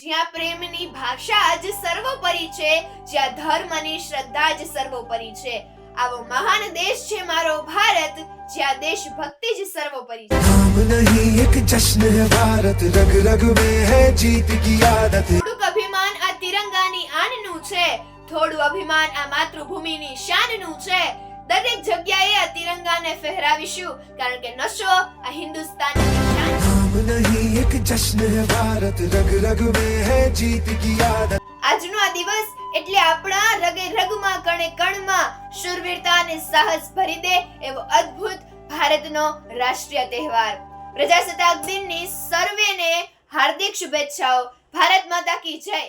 જ્યાં પ્રેમની ભાષા જ સર્વોપરી છે જ્યાં ધર્મની શ્રદ્ધા જ સર્વોપરી છે. આવો મહાન દેશ છે મારો ભારત જ્યાં દેશભક્તિ જ સર્વોપરી છે. નામ નહીં એક જશ્ન હે ભારત રગ રગ મે હે જીત કી આદત. થોડુંક અભિમાન આ તિરંગાની આનનું છે થોડું અભિમાન આ માતૃભૂમિની શાનનું છે. દરેક જગ્યાએ આ તિરંગાને ફહેરાવીશું કારણ કે નશો આ હિન્દુસ્તાનની ભારત રગ રગ મે હે જીત કી યાદ. આજનો આ દિવસ એટલે આપણા રગે રગમાં કણે કણમાં શૂરવીરતા અને સાહસ ભરી દે એવો અદ્ભુત ભારતનો રાષ્ટ્રીય તહેવાર. પ્રજાસત્તાક દિનની સર્વેને હાર્દિક શુભેચ્છાઓ. ભારત માતા કી જય.